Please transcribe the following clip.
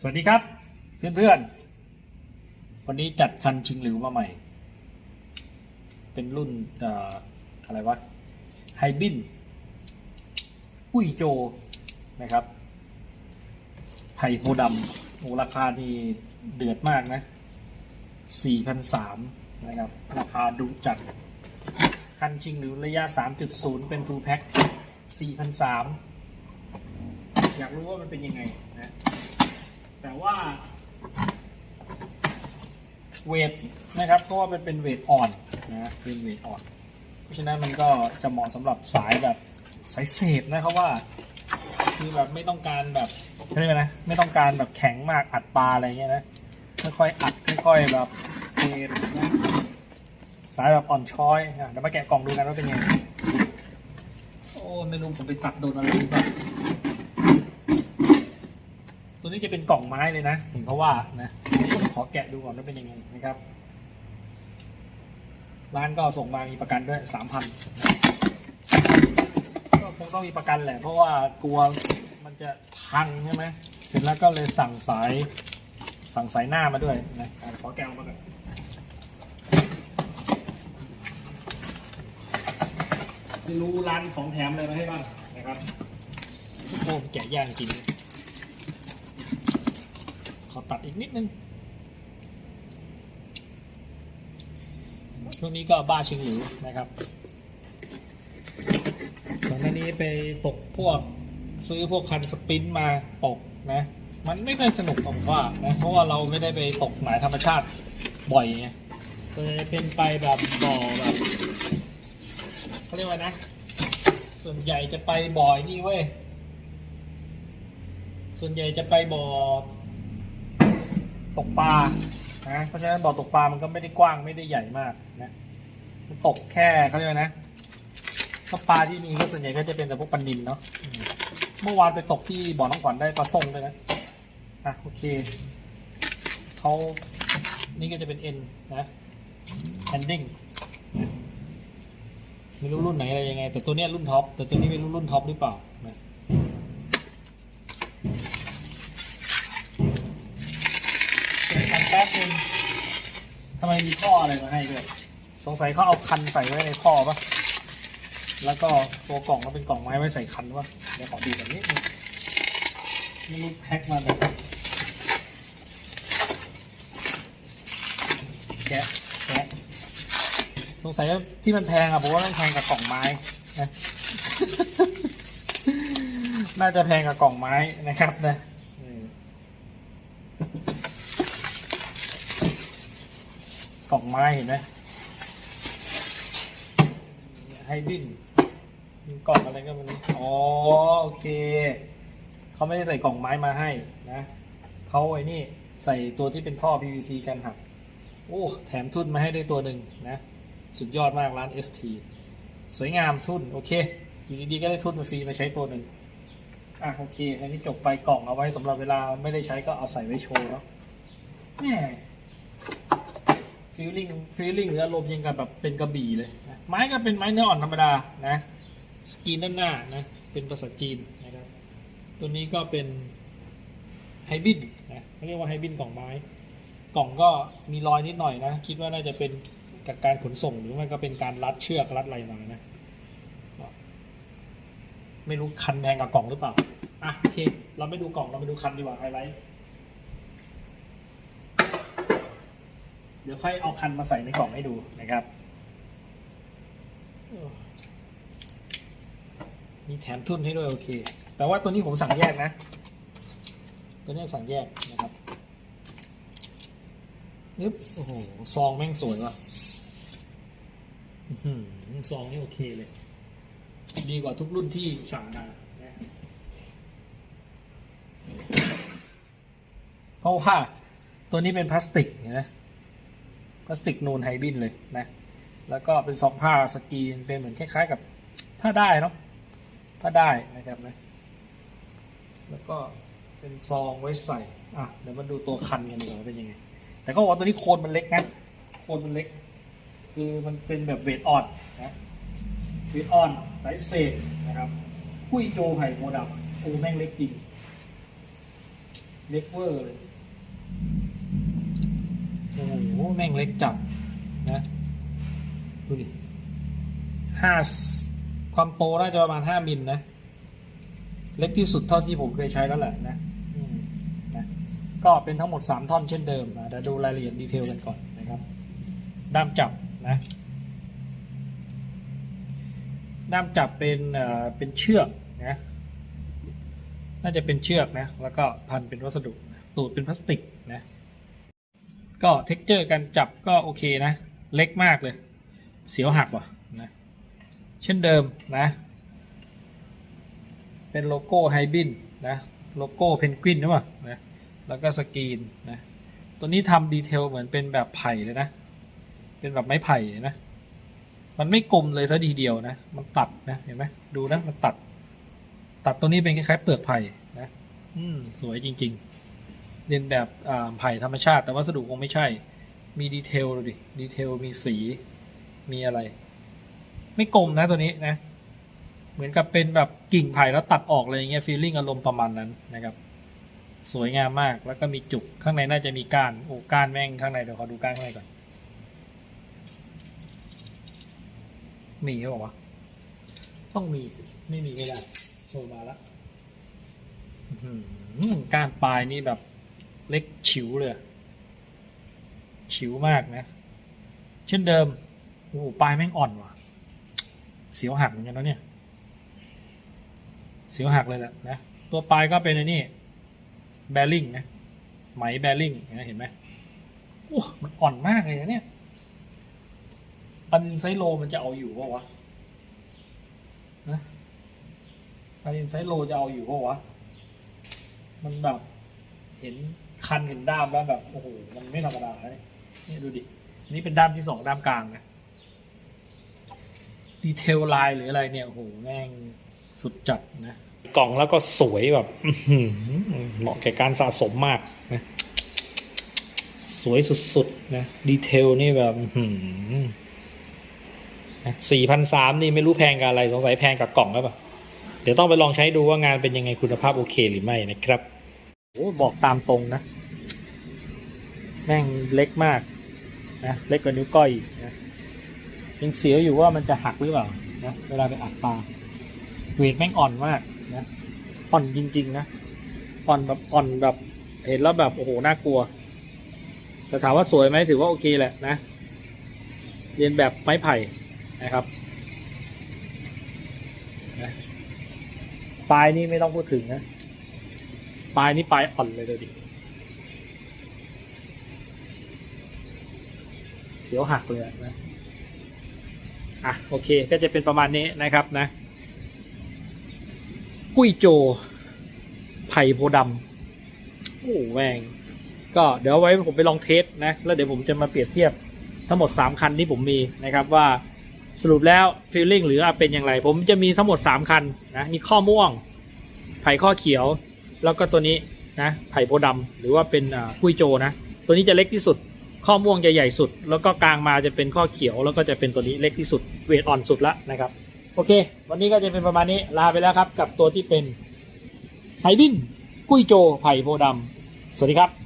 สวัสดีครับ เพื่อนๆ วันนี้จัดคันชิงหลิวมาใหม่ เป็นรุ่นออะไรวะไฮบินอุ้ยโจนะครับไผ่โพดำโอราคานี่เดือดมากนะ4,300นะครับ ราคาดุจัด คันชิงหลิวระยะ 3.0 เป็น full pack 4,300อยากรู้ว่ามันเป็นยังไงนะ แต่ว่าเวทนะครับเพราะว่ามันเป็นเวทอ่อนนะเป็นเวทอ่อน เพราะฉะนั้นมันก็จะเหมาะสำหรับสายแบบสายเสพนะครับว่า คือแบบไม่ต้องการแบบเรียกว่านะไม่ต้องการแบบแข็งมากอัดปลาอะไรเงี้ยนะค่อยๆอัดค่อยๆแบบเฟดนะสายแบบอ่อนช้อยอะเดี๋ยวมาแกะกล่องดูกันว่าเป็นไงโอ้ไม่รู้ผมไปตัดโดนอะไรหรือเปล่า ตัวนี้จะเป็นกล่องไม้เลยนะเห็นเขาว่านะขอแกะดูก่อนว่าเป็นยังไงนะครับร้านก็ส่งมามีประกันด้วยสามพันก็คงต้องมีประกันแหละ เพราะว่ากลัวมันจะพังใช่ไหมเสร็จแล้วก็เลยสั่งสายสั่งสายหน้ามาด้วยนะอะขอแกะออกมาก่อนไม่รู้ร้านของแถมอะไรมาให้บ้างนะครับโอ้แกะย่างจริงขอ ตัดอีกนิดนึง ช่วงนี้ก็บ้าชิงหลิวนะครับก่อนหน้านี้ไปตกพวกซื้อพวกคันสปินมาตกนะ มันไม่ได้สนุกผมว่านะ เพราะว่าเราไม่ได้ไปตกหมายธรรมชาติบ่อยไงเลยเป็นไปแบบบ่อแบบเขาเรียกว่านะ ส่วนใหญ่จะไปบ่อยนี่เว้ยส่วนใหญ่จะไปบ่อ ตกปลานะเพราะฉะนั้นบ่อตกปลามันก็ไม่ได้กว้างไม่ได้ใหญ่มากนะมันตกแค่เขาเรียกนะก็ปลาที่มีก็ส่วนใหญ่ก็จะเป็นแต่พวกปลานินเนาะเมื่อวานไปตกที่บ่อน้องขวัญได้ปลาส้มเลยนะอะโอเคเขานี่ก็จะเป็นเอ็นนะแฮนดิ้งไม่รู้รุ่นไหนอะไรยังไง แต่ตัวเนี้ยรุ่นท็อปแต่ตัวนี้ไม่รู้รุ่นท็อปหรือเปล่านะ เก็บคันแป๊บนึงทำไมมีท่ออะไรมาให้ด้วยสงสัยเขาเอาคันใส่ไว้ในท่อปะแล้วก็ตัวกล่องก็เป็นกล่องไม้ไว้ใส่คันวะเดี๋ยวขอดูแบบนี้นึงไม่รู้แพ็คมาแบบแกะแกะสงสัยที่มันแพงอะผมว่ามันแพงกับกล่องไม้นะน่าจะแพงกับกล่องไม้นะครับนะอืม กล่องไม้เห็นไหมให้ดิ้นมีกล่องอะไรก็ไมันอ๋อโอเค เขาไม่ได้ใส่กล่องไม้มาให้นะเขาไอ้นี่ใส่ตัวที่เป็นท่อ PVC กันหัก โอ้ แถมทุ่นมาให้ได้ตัวหนึ่งนะ สุดยอดมากร้าน ST สวยงามทุ่น โอเค อยู่ดีๆ ก็ได้ทุ่นมาฟรีมาใช้ตัวหนึ่งอะโอเค อันนี้จบไปกล่องเอาไว้สำหรับเวลาไม่ได้ใช้ก็เอาใส่ไว้โชว์แล้วแหม ฟีลลิ่งฟีลลิ่งหรืออารมณ์ยังกับแบบเป็นกระบี่เลยนะไม้ก็เป็นไม้เนื้ออ่อนธรรมดานะสกรีนด้านหน้านะเป็นภาษาจีนนะครับตัวนี้ก็เป็นไฮบินนะเขาเรียกว่าไฮบินกล่องไม้ กล่องก็มีรอยนิดหน่อยนะ คิดว่าน่าจะเป็นกับการขนส่งหรือไม่ก็เป็นการรัดเชือกรัดอะไรมานะไม่รู้คันแพงกับกล่องหรือเปล่าอะโอเค เราไม่ดูกล่องเราไปดูคันดีกว่าไฮไลท์ เดี๋ยวค่อยเอาคันมาใส่ในกล่องให้ดูนะครับ มีแถมทุ่นให้ด้วยโอเค แต่ว่าตัวนี้ผมสั่งแยกนะ ตัวนี้สั่งแยกนะครับนึบโอ้โห ซองแม่งสวยว่ะอือหือซองนี่โอเคเลย ดีกว่าทุกรุ่นที่สั่งมาเพราะว่าตัวนี้เป็นพลาสติกนะ พลาสติกนูนไฮบินเลยนะ แล้วก็เป็นซองผ้าสกรีนเป็นเหมือนคล้ายๆกับผ้าได้เนาะผ้าได้นะครับนะแล้วก็เป็นซองไว้ใส่อะเดี๋ยวมาดูตัวคันกันดีกว่าเป็นยังไง แต่ก็บอกว่าตัวนี้โคนมันเล็กนะโคนมันเล็ก คือมันเป็นแบบเวทอ่อนนะเวทอ่อนสายเศษนะครับคุยโจไผ่โมดับโอ้แม่งเล็กจริงเล็กเวอร์เลย โอ้โหแม่งเล็กจัดนะดูดิห้าความโตน่าจะประมาณห้ามิลนะ เล็กที่สุดเท่าที่ผมเคยใช้แล้วแหละนะนะ ก็เป็นทั้งหมด 3 ท่อนเช่นเดิมนะแต่ดูรายละเอียดดีเทลกันก่อนนะครับ ด้ามจับนะ ด้ามจับเป็นเอ่อเป็นเชือกนะ น่าจะเป็นเชือกนะ แล้วก็พันเป็นวัสดุ ตูดเป็นพลาสติกนะ ก็เท็กเจอร์การจับก็โอเคนะ เล็กมากเลย เสียวหักว่ะนะเช่นเดิมนะ เป็นโลโก้ไฮบินนะโลโก้เพนกวินหรือเปล่านะแล้วก็สกรีนนะตัวนี้ทำดีเทลเหมือนเป็นแบบไผ่เลยนะ เป็นแบบไม้ไผ่นะ มันไม่กลมเลยซะดีเดียวนะ มันตัดนะเห็นไหมดูนะมันตัด ตัดตรงนี้เป็นคล้ายๆเปลือกไผ่นะ อืมสวยจริง ๆ เรียนแบบอ่าไผ่ธรรมชาติ แต่วัสดุคงไม่ใช่ มีดีเทลดูดิดีเทลมีสี มีอะไร ไม่กลมนะตัวนี้นะ เหมือนกับเป็นแบบกิ่งไผ่แล้วตัดออกเลยอย่างเงี้ยฟีลลิ่งอารมณ์ประมาณนั้นนะครับ สวยงามมากแล้วก็มีจุกข้างในน่าจะมีก้านโอ้ก้านแม่งข้างในเดี๋ยวขอดูก้านข้างในก่อนมีหรือเปล่าวะต้องมีสิ ไม่มีไม่ได้โผล่มาแล้วอือหือก้านปลายนี่แบบ เล็กฉิวเลยฉิวมากนะ เช่นเดิมโอ้ปลายแม่งอ่อนว่ะ เสียวหักเหมือนกันแล้วเนี่ย เสียวหักเลยแหละนะ ตัวปลายก็เป็นไอ้นี่แบริ่งนะ ไหมแบริ่งเห็นไหมโอ้มันอ่อนมากเลยนะเนี่ย ปันไซโลมันจะเอาอยู่ปะวะนะปันไซโลจะเอาอยู่ปะวะ มันแบบเห็น คันเห็นด้ามแล้วแบบโอ้โหมันไม่ธรรมดาเลยนี่ดูดิ นี่เป็นด้ามที่สองด้ามกลางนะดีเทลลายหรืออะไรเนี่ยโอ้โหแม่งสุดจัดนะ กล่องแล้วก็สวยแบบเหมาะแก่การสะสมมากนะสวยสุดๆนะดีเทลนี่แบบสี่พันสามนี่ไม่รู้แพงกับอะไร สงสัยแพงกับกล่องแล้วปล่ะเดี๋ยวต้องไปลองใช้ดูว่างานเป็นยังไงคุณภาพโอเคหรือไม่นะครับ โอ้บอกตามตรงนะ แม่งเล็กมากนะเล็กกว่านิ้วก้อยนะยังเสียวอยู่ว่ามันจะหักหรือเปล่านะเวลาไปอัดปลาเวทแม่งอ่อนมากนะอ่อนจริง ๆ นะอ่อนแบบอ่อนแบบเห็นแล้วแบบโอ้โหน่ากลัวแต่ถามว่าสวยไหมถือว่าโอเคแหละนะ เรียนแบบไม้ไผ่นะครับนะปลายนี่ไม่ต้องพูดถึงนะ ปลายนี่ปลายอ่อนเลยเดี๋ยวดิเสียวหักเลยนะอะโอเคก็จะเป็นประมาณนี้นะครับนะ กุ้ยโจ ไผ่โพดำโอ้แมงก็เดี๋ยวไว้ผมไปลองเทสนะ แล้วเดี๋ยวผมจะมาเปรียบเทียบทั้งหมด 3 คันที่ผมมีนะครับว่าสรุปแล้วฟีลลิ่งหรือเป็นอย่างไร ผมจะมีทั้งหมด 3 คันนะมีข้อม่วง ไผ่ข้อเขียว แล้วก็ตัวนี้นะไผ่โพดำหรือว่าเป็นกุ้ยโจนะ ตัวนี้จะเล็กที่สุด ข้อม่วงจะใหญ่สุด แล้วก็กลางมาจะเป็นข้อเขียว แล้วก็จะเป็นตัวนี้เล็กที่สุด เวทอ่อนสุดละนะครับ โอเค วันนี้ก็จะเป็นประมาณนี้ ลาไปแล้วครับ กับตัวที่เป็นไผ่บินกุ้ยโจไผ่โพดำสวัสดีครับ